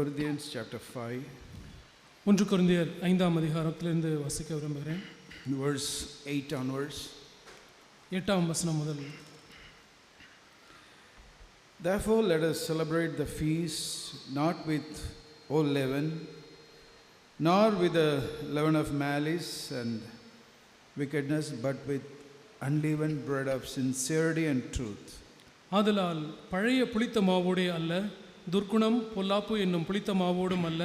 1 Corinthians chapter 5, ஒன்று குருந்தியர் ஐந்தாம் அதிகாரத்திலிருந்து வாசிக்க விரும்புகிறேன் verse 8 onwards. எட்டாம் வசனம் முதல் Therefore, let us celebrate the feast not with old leaven, nor with the leaven of malice and wickedness, but with unleavened bread of sincerity and truth. ஆதலால் பழைய புளித்த மாவோடே அல்ல துர்க்குணம் பொல்லாப்பு என்னும் புளித்த மாவோடும் அல்ல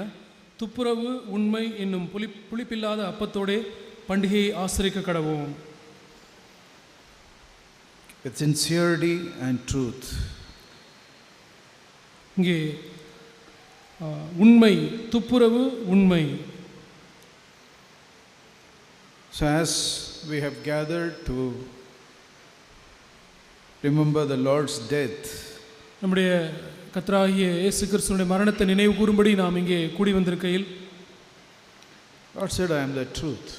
துப்புரவு உண்மை என்னும் புளி புளிப்பில்லாத அப்பத்தோடே பண்டிகையை ஆசரிக்க கடவோம் With sincerity and truth. இங்கே உண்மை துப்புரவு உண்மை So, as we have gathered to remember the Lord's death, நம்முடைய கத்ராகிய இயேசு கிறிஸ்துவனுடைய மரணத்தை நினைவு கூறும்படி நாம் இங்கே கூடி வந்திருக்கையில் Lord said, I am the truth.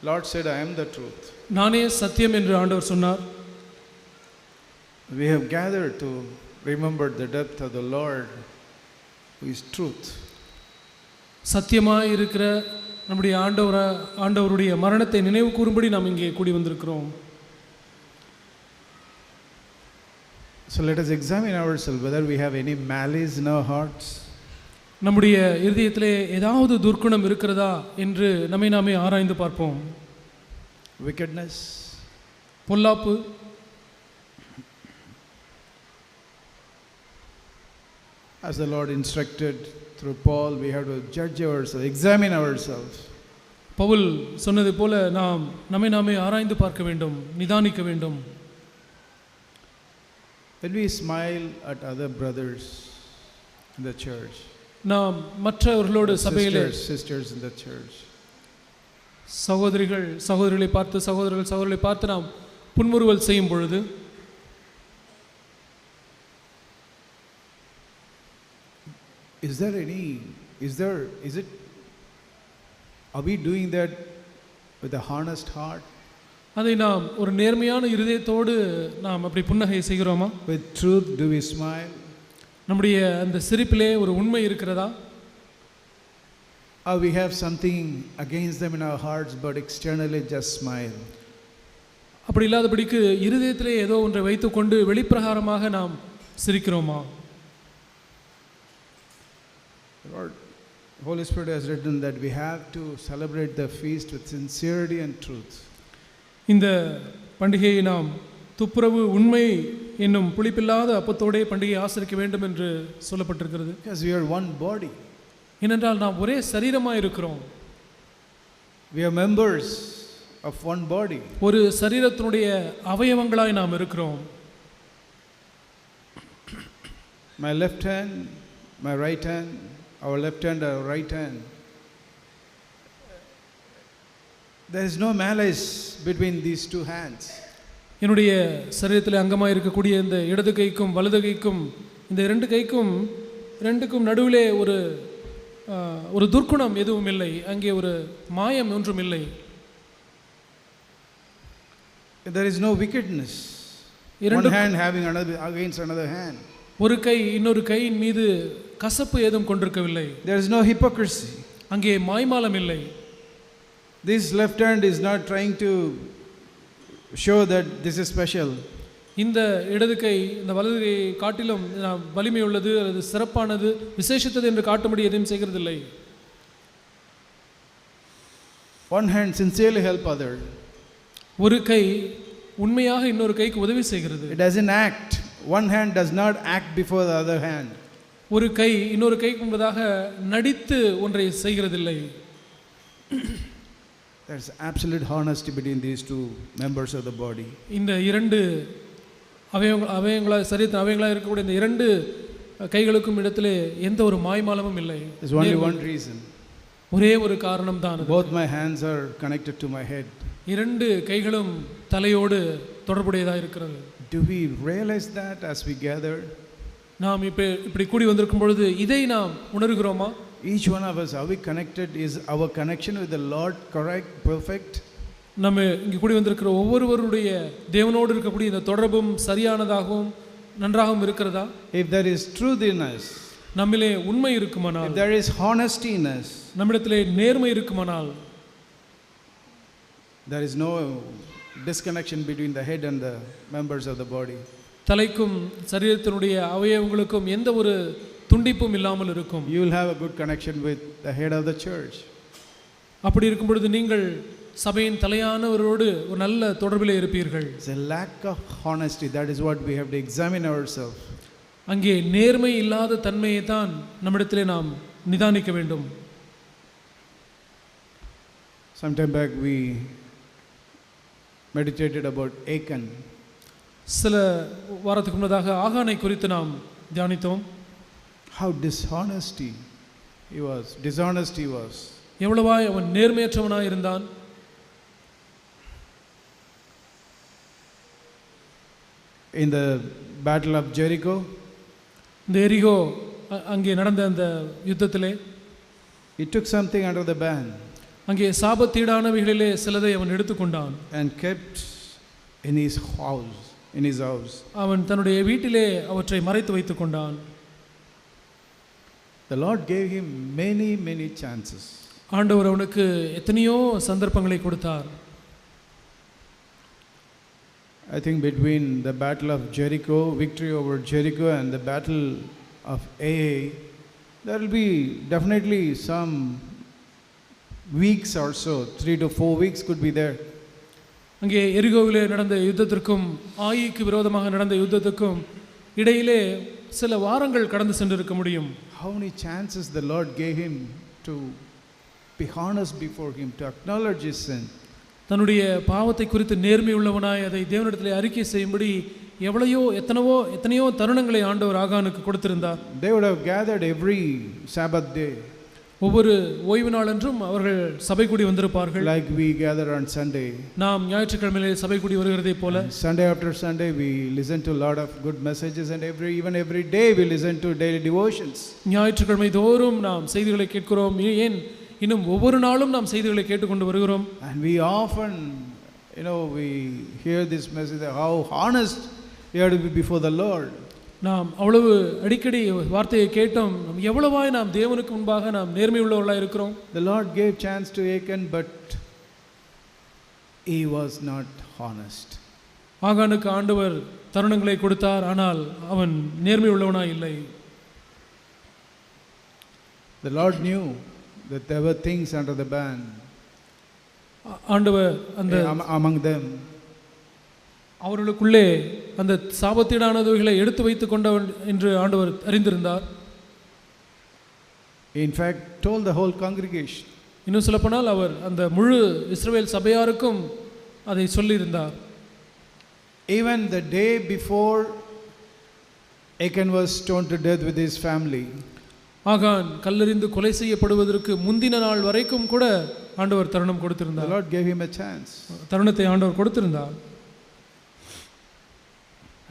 Lord said, I am the truth. நானே சத்தியம் என்று ஆண்டவர் சொன்னார் We have gathered to remember the depth of the Lord, who is truth. சத்தியமாய் இருக்கிற நம்முடைய ஆண்டவர ஆண்டவருடைய மரணத்தை நினைவு கூறும்படி நாம் இங்கே கூடி வந்திருக்கிறோம் So let us examine ourselves whether we have any malice in our hearts, நம்முடைய இருதயத்திலே ஏதாவது துர்க்குணம் இருக்கிறதா என்று நம்மை நாமே ஆராய்ந்து பார்ப்போம் wickedness, பொல்லாப்பு as the Lord instructed through Paul, we have to judge ourselves, examine ourselves. Pavul சொன்னது போல நாம் நம்மை நாமே ஆராய்ந்து பார்க்க வேண்டும் நிதானிக்க வேண்டும் When we smile at other brothers in the church, நாம் மற்றவர்களோடு சபையிலே sisters, sisters in the church, சகோதரிகள் சகோதரிகளை பார்த்து சகோதரர்கள் சகோதரிகளை பார்த்து நாம் புன்முறுவல் செய்யும் பொழுது is there any, is there, is it, are we doing that with a honest heart? அதை நாம் ஒரு நேர்மையான இருதயத்தோடு நாம் அப்படி புன்னகை செய்கிறோமா With truth, do we smile? நம்முடைய அந்த சிரிப்பிலே ஒரு உண்மை இருக்கிறதா Or we have something against them in our hearts, but externally just smile? அப்படி இல்லாதபடிக்கு இருதயத்திலே ஏதோ ஒன்றை வைத்துக்கொண்டு வெளிப்பிரகாரமாக நாம் சிரிக்கிறோமா Holy Spirit has written that we have to celebrate the feast with sincerity and truth. இந்த பண்டிகையை நாம் துப்புரவு உண்மை என்னும் புளிப்பில்லாத அப்பத்தோடே பண்டிகையை ஆசரிக்க வேண்டும் என்று சொல்லப்பட்டிருக்கிறது Because we are one body. ஏனென்றால் நாம் ஒரே சரீரமாக இருக்கிறோம் We are members of one body. ஒரு சரீரத்தினுடைய அவயவங்களாய் நாம் இருக்கிறோம் My left hand, my right hand, our left hand, our right hand. There is no malice between these two hands. என்னுடைய சரீரத்தில் அங்கமாக இருக்கக்கூடிய இந்த இடது கைக்கும் வலது கைக்கும் இந்த இரண்டு கைக்கும் ரெண்டுக்கும் நடுவிலே ஒரு ஒரு துர்க்குணம் எதுவும் இல்லை அங்கே ஒரு மாயம் ஒன்றும் இல்லை There is no wickedness. One இரண்டு hand having another against another hand. ஒரு கை இன்னொரு கையின் மீது கசப்பு ஏதும் கொண்டிருக்கவில்லை There is no hypocrisy. அங்கே மாய்மாலம் இல்லை This left hand is not trying to show that this is special. இந்த இடது கை இந்த வலது கை காட்டிலும் வலிமை உள்ளது அல்லது சிறப்பானது விசேஷித்தது என்று காட்டும்படி எதையும் செய்கிறதில்லை One hand sincerely help other. ஒரு கை உண்மையாக இன்னொரு கைக்கு உதவி செய்கிறது It doesn't act. One hand does not act before the other hand. ஒரு கை இன்னொரு கைக்கு முன்பதாக நடித்து ஒன்றை செய்கிறதில்லை There's absolute honesty between these two members of the body. இந்த இரண்டு அவயவங்கள் அவயங்களாக சரீரத்தின் அவயங்களாக இருக்கக்கூடிய இந்த இரண்டு கைகளுக்கும் இடத்திலே எந்த ஒரு மாய்மாலமும் இல்லை There's only one reason. ஒரே ஒரு காரணம் தான். Both my hands are connected to my head. இரண்டு கைகளும் தலையோடு தொடர்புடையதாக இருக்கிறது Do we realize that as we gather? நாம் இப்போ இப்படி கூடி வந்திருக்கும் பொழுது இதை நாம் உணர்கிறோமா Each one of us, are we connected? Is our connection with the Lord correct, perfect? நம்ம இங்கே கூடி வந்திருக்கிற ஒவ்வொருவருடைய தேவனோடு இருக்கக்கூடிய இந்த தொடர்பும் சரியானதாகவும் நன்றாகவும் இருக்கிறதா If there is truth in us, நம்மிலே உண்மை இருக்குமானால் there is honesty in us, நம்மிடத்திலே நேர்மை இருக்குமானால் there is no disconnection between the head and the members of the body. தலைக்கும் சரீரத்தினுடைய அவயவங்களுக்கும் எந்த ஒரு துண்டிப்பும் இல்லாமல் இருக்கும் You will have a good connection with the head of the church. அப்படி இருக்கும் பொழுது நீங்கள் சபையின் தலையானவரோடு ஒரு நல்ல தொடர்பிலே இருப்பீர்கள் It's a lack of honesty. That is what we have to examine ourselves. அங்கே நேர்மை இல்லாத தன்மையை தான் நம்மிடத்திலே நாம் நிதானிக்க வேண்டும் Sometime back we meditated about Achan. சில வாரத்துக்கு முன்னதாக ஆகானை குறித்து நாம் தியானித்தோம் How dishonesty he was, dishonest he was. எவ்வளவாய் அவன் நேர்மையற்றவனாய் இருந்தான் In the battle of Jericho, இந்த எரிகோ அங்கே நடந்த அந்த யுத்தத்திலே he took something under the ban அங்கே சாபத்தீடானவைகளிலே சிலதை அவன் எடுத்துக்கொண்டான் and kept in his house, in his house. அவன் தன்னுடைய வீட்டிலே அவற்றை மறைத்து வைத்துக் கொண்டான் The Lord gave him many, many chances. ஆண்டவர் அவனுக்கு எத்தனையோ சந்தர்ப்பங்களை கொடுத்தார் I think between the battle of Jericho, victory over Jericho, and the battle of Ai, there will be definitely some weeks or so, three to four weeks could be there. அங்கே எரிகோவிலே நடந்த யுத்தத்திற்கும் ஆயிக்கு விரோதமாக நடந்த யுத்தத்துக்கும் இடையிலே சில வாரங்கள் கடந்து சென்றிருக்க முடியும் How many chances the Lord gave him to be honest before Him, to acknowledge his sin. தன்னுடைய பாவத்தை குறித்து நேர்மை உள்ளவனாய் அதை தேவனிடத்திலே அறிக்கை செய்யும்படி எவ்வளையோ எத்தனைவோ எத்தனையோ தருணங்களை ஆண்டவர் ஆகானுக்கு கொடுத்திருந்தார் They would have gathered every Sabbath day, ஒவ்வொரு ஓய்வு நாளன்றும் அவர்கள் சபை கூடி வந்திருப்பார்கள் like we gather on Sunday. நாம் ஞாயிற்றுக்கிழமையிலே சபை கூடி வருகிறதைப் போல Sunday after Sunday, we listen to a lot of good messages, and every even every day we listen to daily devotions. ஞாயிற்றுக்கிழமை தோறும் நாம் செய்திகளை கேட்கிறோம் ஏன் இன்னும் ஒவ்வொரு நாளும் நாம் செய்திகளை கேட்டுக்கொண்டு வருகிறோம் And we often, you know, we hear this message that how honest you have to be before the Lord. நாம் அவ்வளவு அடிக்கடி வார்த்தையை கேட்டோம் நாம் எவ்வளவாய் நாம் தேவனுக்கு முன்பாக நாம் நேர்மை உள்ளவர்களாக இருக்கிறோம் The Lord gave chance to Achan, but he was not honest. ஆகானுக்கு ஆண்டவர் தருணங்களை கொடுத்தார் ஆனால் அவன் நேர்மை உள்ளவனாய் இல்லை The Lord knew that there were things under the ban ஆ- ஆண்டவர் அந்த among them. அவர்களுக்குள்ளே அந்த சாபத்தீடானவைகளை எடுத்து வைத்துக் கொண்டவன் என்று ஆண்டவர் அறிந்திருந்தார். In fact told the whole congregation. இன்னும் சொல்லப்போனால் அவர் அந்த முழு இஸ்ரவேல் சபையாருக்கும் அதை சொல்லியிருந்தார். Even the day before Achan was stoned to death with his family, ஆகான் கல்லெறிந்து கொலை செய்யப்படுவதற்கு முந்தின நாள் வரைக்கும் கூட ஆண்டவர் தருணம் கொடுத்திருந்தார். Lord gave him a chance. தருணத்தை ஆண்டவர் கொடுத்திருந்தார்.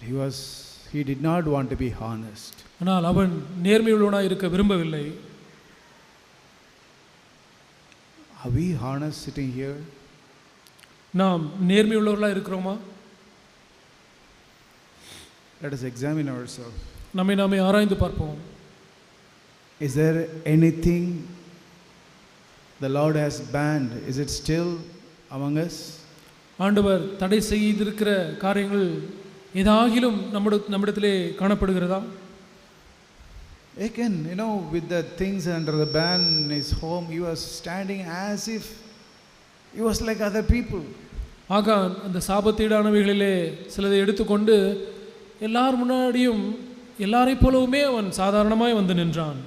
He was he did not want to be honest. ஆனால் அவன் நேர்மையுள்ளவனாய் இருக்க விரும்பவில்லை Are we honest sitting here? நாம் நேர்மையுள்ளவர்களாக இருக்கிறோமா Let us examine ourselves. நம்மை நாமே ஆராய்ந்து பார்ப்போம் Is there anything the Lord has banned? Is it still among us? ஆண்டவர் தடை செய்திருக்கிற காரியங்கள் ஏதாகிலும் நம்மிட நம்மிடத்திலே காணப்படுகிறதா Achan, you know, with the things under the ban in his home, he was standing as if he was like other people. ஆகான் அந்த சாபத்தீடானவைகளிலே சிலதை எடுத்துக்கொண்டு எல்லார் முன்னாடியும் எல்லாரைப் போலவுமே அவன் சாதாரணமாய் வந்து நின்றான்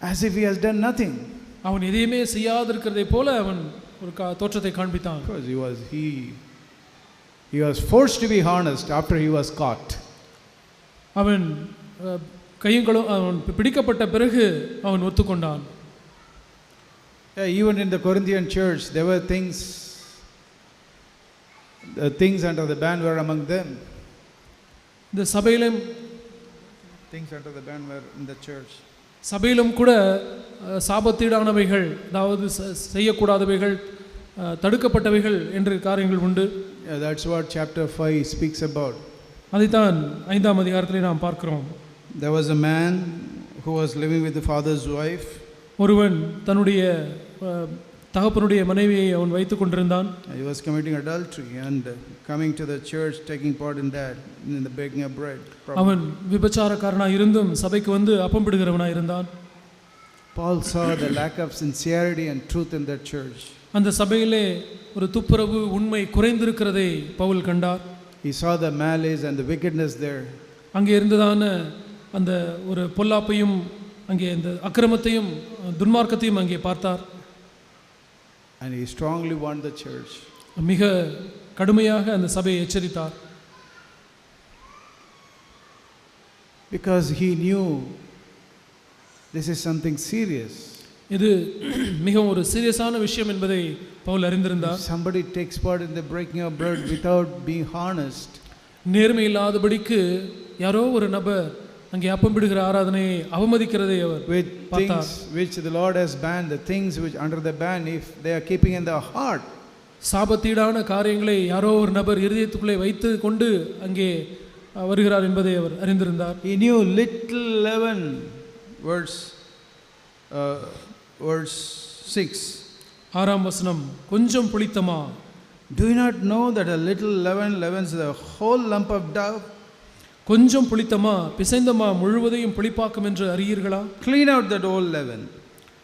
As if he has done nothing. அவன் எதையுமே செய்யாதிருக்கிறதைப் போல அவன் ஒரு கா தோற்றத்தை காண்பித்தான் Because he was he he was forced to be honest after he was caught. அவன் அஹ், கையுங்களும் அவன் பிடிக்கப்பட்ட பிறகு அவன் ஒத்துக்கொண்டான் Yeah, even in the Corinthian church, there were things the things under the ban were among them. இந்த சபையிலும் Things under the ban were in the church. சபையிலும் கூட சாபத்தீடானவைகள் அதாவது செய்யக்கூடாதவைகள் தடுக்கப்பட்டவைகள் என்று காரியங்கள் உண்டு that's what chapter 5 speaks about. அதைத்தான் ஐந்தாம் அதிகாரத்திலே நாம் பார்க்கிறோம் There was a man who was living with the father's wife. ஒருவன் தன்னுடைய தகப்பனுடைய மனைவியை அவன் வைத்து கொண்டிருந்தான் He was committing adultery and uh, coming to the church, taking part in that, in the baking of bread. Problem. அவன் விபச்சாரக்காரனாக இருந்தும் சபைக்கு வந்து அப்பம் பிடுகிறவனாக இருந்தான் Paul saw the lack of sincerity and truth in that church. அந்த சபையிலே ஒரு துப்புரவு உண்மை குறைந்திருக்கிறதை பவுல் கண்டார் He saw the malice and the wickedness there. அங்கே இருந்ததான அந்த ஒரு பொல்லாப்பையும் அங்கே இந்த அக்கிரமத்தையும் துன்மார்க்கத்தையும் அங்கே பார்த்தார் And he strongly warned the church. மிக கடுமையாக அந்த சபையை எச்சரித்தார் Because he knew this is something serious. இது மிகவும் ஒரு சீரியஸான விஷயம் என்பதை பவுல் If அறிந்திருந்தார் somebody takes part in the breaking of bread without being honest, நேர்மை இல்லாதபடிக்கு யாரோ ஒரு நபர் அங்கே அப்பம் பிடுகிற ஆராதனையை அவமதிக்கிறதை அவர் with Pata. things which the Lord has banned, the things which under the ban, if they are keeping in their heart, சாபத்தீடான காரியங்களை யாரோ ஒரு நபர் இருதயத்துக்குள்ளே வைத்து கொண்டு அங்கே வருகிறார் என்பதை அவர் அறிந்திருந்தார் he knew little leaven, verse, uh, verse 6. ஆறாம் வசனம் கொஞ்சம் புளித்தமா Do you not know that a little leaven leavens the whole lump of dough? கொஞ்சம் புளித்தமா பிசைந்தமா முழுவதையும் புளிப்பாக்கும் என்று அறியீர்களா Clean out that old leaven.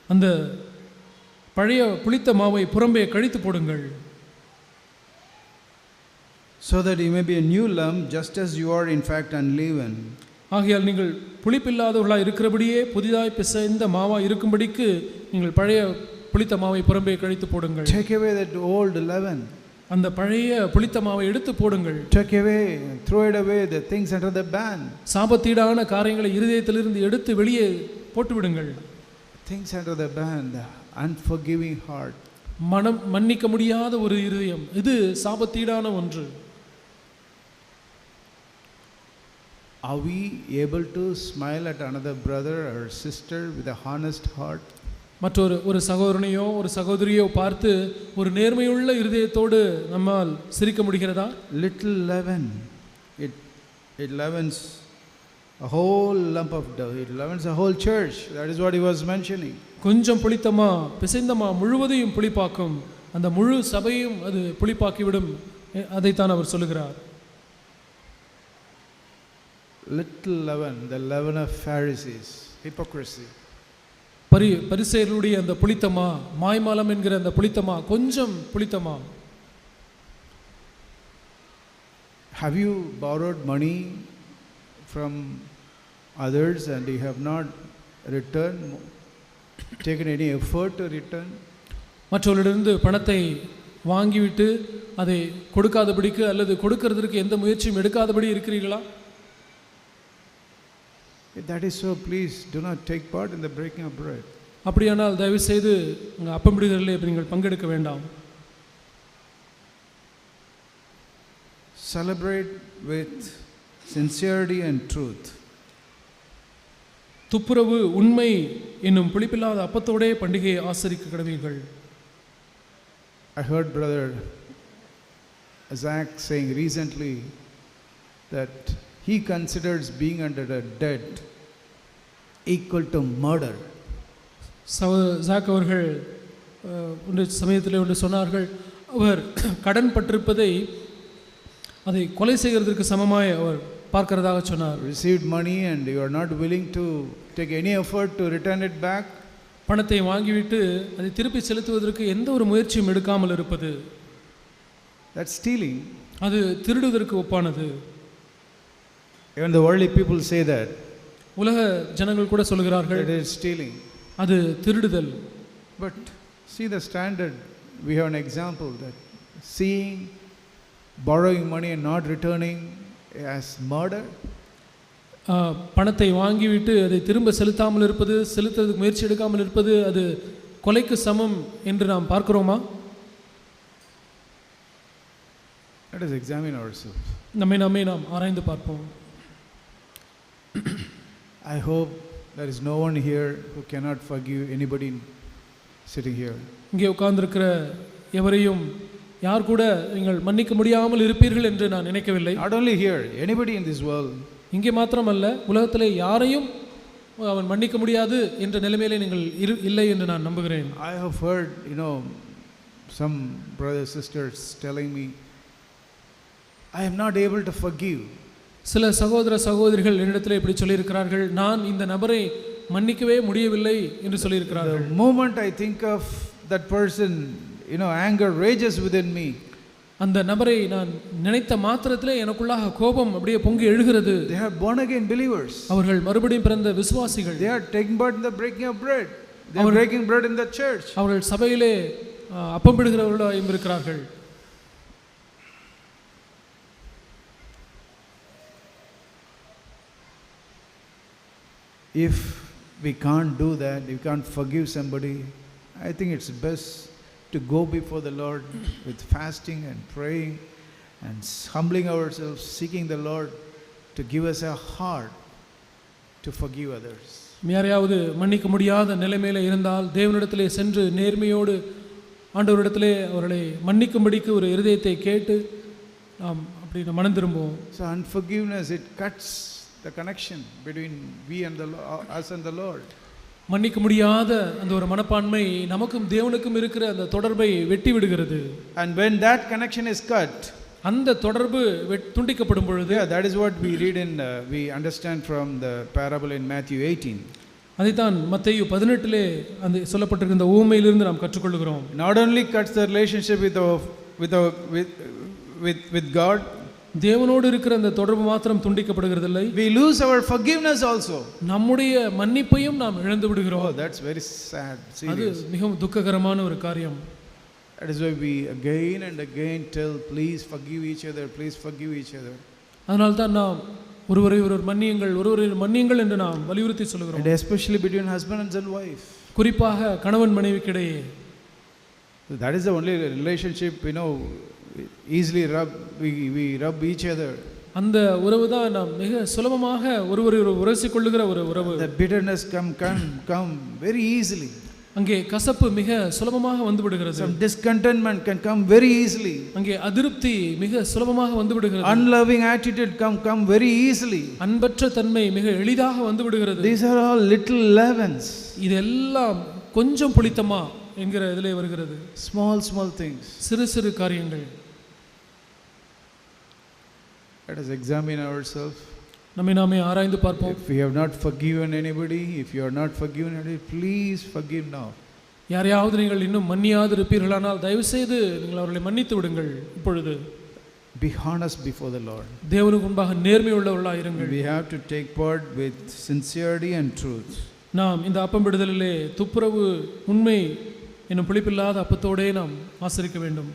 அந்த பழைய புளித்த மாவை புறம்பே கழித்து போடுங்கள் so that you may be a new lump, just as you are in fact unleavened. ஆகையால் நீங்கள் புளிப்பில்லாதவர்களாக இருக்கிறபடியே புதிதாய் பிசைந்த மாவா இருக்கும்படிக்கு நீங்கள் பழைய புளித்த மாவை புறம்பே கழித்து போடுங்கள் Take away that old leaven. அந்த பழைய புளித்த மாவை எடுத்து போடுங்கள் Take away, throw it away, the things under the ban. சாபத்தீடான காரியங்களை இருதயத்திலிருந்து எடுத்து வெளியே போட்டு விடுங்கள் Things under the ban, the unforgiving heart. மனம் மன்னிக்க முடியாத ஒரு இருதயம் இது சாபத்தீடான ஒன்று Are we able to smile at another brother or sister with a honest heart? மற்றொரு ஒரு சகோதரனையோ ஒரு சகோதரியோ பார்த்து ஒரு நேர்மையுள்ள இருதயத்தோடு நம்மால் சிரிக்க முடிகிறதா Little leaven, it, it leavens a whole lump of dough. It leavens a whole church. That is what he was mentioning. கொஞ்சம் புளித்தமா பிசைந்தமா முழுவதையும் புளிப்பாக்கும் அந்த முழு சபையும் அது புளிப்பாக்கிவிடும் அதைத்தான் அவர் சொல்லுகிறார் Little leaven, the leaven of Pharisees, hypocrisy. பரி பரிசேயர்களுடைய அந்த புளித்தமா மாய்மாலம் என்கிற அந்த புளித்தமா கொஞ்சம் புளித்தமா Have you borrowed money from others and you have not returned, taken any effort to return? மற்றவர்களிடந்து பணத்தை வாங்கிவிட்டு அதை கொடுக்காதபடிக்கு அல்லது கொடுக்கறதற்கு எந்த முயற்சியும் எடுக்காதபடி இருக்கிறீர்களா If that is so, please do not take part in the breaking of bread. அப்படியானால் தயவு செய்து உங்கள் அப்பம்பிடுதலில் நீங்கள் பங்கெடுக்க வேண்டாம் Celebrate with sincerity and truth. துப்புரவு உண்மை என்னும் புளிப்பில்லாத அப்பத்தோடே பண்டிகையை ஆசரிக்க கடவீர்கள் I heard Brother Zach saying recently that he considers being under a debt equal to murder. சவ ஜாக் அவர்கள் ஒன்று சமயத்தில் ஒன்று சொன்னார்கள் அவர் கடன் பட்டிருப்பதை அதை கொலை செய்கிறதற்கு சமமாய் அவர் பார்க்கிறதாக சொன்னார் Received money and you are not willing to take any effort to return it back. பணத்தை வாங்கிவிட்டு அதை திருப்பி செலுத்துவதற்கு எந்த ஒரு முயற்சியும் எடுக்காமல் இருப்பது That's stealing. அது திருடுவதற்கு ஒப்பானது Even the worldly people say that. உலக ஜனங்கள் கூட சொல்கிறார்கள் That is stealing. அது திருடுதல் But see the standard. We have an example that seeing, borrowing money and not returning as murder. ஆ, பணத்தை வாங்கிவிட்டு அதை திரும்ப செலுத்தாமல் இருப்பது செலுத்துறதுக்கு முயற்சி எடுக்காமல் இருப்பது அது கொலைக்கு சமம் என்று நாம் பார்க்கிறோமா. நம்மை நாமே நாம் ஆராய்ந்து பார்ப்போம் I hope there is no one here who cannot forgive anybody sitting here. இங்கே உட்கார்ந்திருக்கிற எவரையும் யார் கூட நீங்கள் மன்னிக்க முடியாமல் இருப்பீர்கள் என்று நான் நினைக்கவில்லை Not only here, anybody in this world. இங்கே மாத்திரமல்ல உலகத்திலே யாரையும் அவன் மன்னிக்க முடியாது என்ற நிலைமையிலே நீங்கள் இரு இல்லை என்று நான் நம்புகிறேன் I have heard, you know, some brothers, sisters telling me, I am not able to forgive. சில சகோதர சகோதரிகள் என்னிடத்தில் இப்படி சொல்லியிருக்கிறார்கள் நான் இந்த நபரை மன்னிக்கவே முடியவில்லை என்று சொல்லியிருக்கிறார்கள் I think of that person, you know, anger rages within me. அந்த நபரை நான் நினைத்த மாத்திரத்திலே எனக்குள்ளாக கோபம் அப்படியே பொங்கி எழுகிறது They are born again believers. அவர்கள் மறுபடியும் பிறந்த விசுவாசிகள் They are taking part in the breaking of bread. They are breaking bread in the church. அவர்கள் சபையிலே அப்பம் பிடுகிறவர்களாயும் இருக்கிறார்கள் If we can't do that, we can't forgive somebody, I think it's best to go before the Lord with fasting and praying and humbling ourselves, seeking the Lord to give us a heart to forgive others. யாரையாவது மன்னிக்க முடியாத நிலைமையில இருந்தால் தேவனிடத்திலே சென்று நேர்மையோடு ஆண்டவரிடத்திலே அவர்களை மன்னிக்கும்படிக்கு ஒரு இருதயத்தை கேட்டு நாம் அப்படி நாம் மனம் திரும்புவோம் So unforgiveness it cuts the connection between we and the us and the Lord. மன்னிக்க முடியாத அந்த ஒரு மனப்பான்மை நமக்கும் தேவனுக்கும் இருக்கிற அந்த தொடர்பை வெட்டி விடுகிறது And when that connection is cut, அந்த தொடர்பு துண்டிக்கப்படும் பொழுது that is what we read in, uh, we understand from the parable in Matthew 18. அதைத்தான் மத்தேயு பதினெட்டிலே அந்த சொல்லப்பட்டிருக்கிற ஊமையிலிருந்து நாம் கற்றுக்கொள்கிறோம் the relationship with our, with our, with, with, with God, தேவனோடு இருக்கிற அந்த தொடர்பு மாத்திரம் துண்டிக்கப்படுகிறதில்லை we lose our forgiveness also. நம்முடைய மன்னிப்பையும் நாம் இழந்து விடுகிறோம் Oh, that's very sad, அது serious. மிகவும் துக்ககரமான ஒரு காரியம் That is why we again and again tell, please forgive each other, please forgive each other. அதனால்தான் நாம் ஒருவரை ஒருவர் மன்னியுங்கள் ஒருவரை மன்னியுங்கள் என்று நாம் வலியுறுத்தி சொல்கிறோம் And especially between husband and wife. குறிப்பாக கணவன் மனைவிக்கிடையே that is the only relationship, you know, easily rub, we, we rub each other. அந்த உறவு தான் நாம் மிக சுலபமாக ஒருவரை ஒரு உரசி கொள்ளுகிற ஒரு உறவு The bitterness come, come, come very easily. அங்கே கசப்பு மிக சுலபமாக வந்து விடுகிறது Some discontentment can come very easily. அங்கே அதிருப்தி மிக சுலபமாக வந்து விடுகிறது Unloving attitude come, come very easily. அன்பற்ற தன்மை மிக எளிதாக வந்து விடுகிறது These are all little leavens, இதெல்லாம் கொஞ்சம் புளித்தமா என்கிற இதிலே வருகிறது small, small things. சிறு சிறு காரியங்கள் Let us examine ourselves. நம்மை நாமே ஆராய்ந்து பார்ப்போம் If we have not forgiven anybody, if you are not forgiven anybody, please forgive now. யாரையாவது நீங்கள் இன்னும் மன்னியாது இருப்பீர்களானால் தயவு செய்து நீங்கள் அவர்களை மன்னித்து விடுங்கள் இப்பொழுது Be honest before the Lord. தேவனுக்கு முன்பாக நேர்மை உள்ளவர்களாக இருங்கள் We have to take part with sincerity and truth. நாம் இந்த அப்பம் விடுதலிலே துப்புரவு உண்மை என்னும் புளிப்பில்லாத அப்பத்தோடே நாம் ஆசரிக்க வேண்டும்